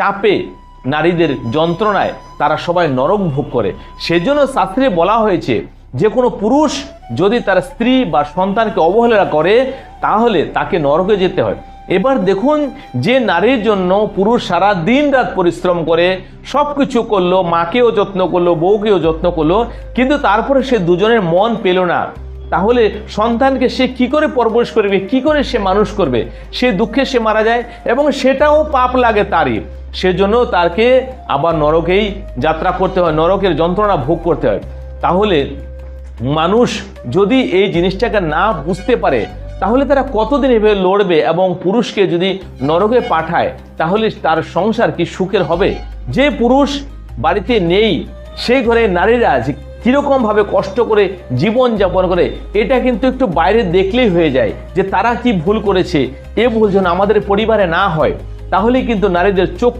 চাপে নারীদের যন্ত্রণায় তারা সবাই নরক ভোগ করে। সেজন্য শাস্ত্রে বলা হয়েছে, যে কোনো পুরুষ যদি তার স্ত্রী বা সন্তানকে অবহেলা করে, তাহলে তাকে নরকে যেতে হয়। এবার দেখুন, যে নারীর জন্য পুরুষ সারা দিন রাত পরিশ্রম করে সব কিছু করল, মাকেও যত্ন করল, বউকেও যত্ন করল, কিন্তু তারপরে সে দুজনের মন পেল না। তাহলে সন্তানকে সে কি করে পরবশ করবে? কি করে সে মানুষ করবে? সে দুঃখে সে মারা যায় এবং সেটাও পাপ লাগে তারই। সেজন্য তাকে আবার নরকেই যাত্রা করতে হয়, নরকের যন্ত্রণা ভোগ করতে হয়। তাহলে মানুষ যদি এই জিনিসটাকে না বুঝতে পারে, তাহলে তারা কতদিন এভাবে লড়বে এবং পুরুষকে যদি নরকে পাঠায়, তাহলে তার সংসার কি সুখের হবে? যে পুরুষ বাড়িতে নেই, সেই ঘরে নারীরা কীরকমভাবে কষ্ট করে জীবন যাপন করে, এটা কিন্তু একটু বাইরে দেখলেই হয়ে যায় যে তারা কি ভুল করেছে। এ ভুল যেন আমাদের পরিবারে না হয়। তাহলেই কিন্তু নারীদের চোখ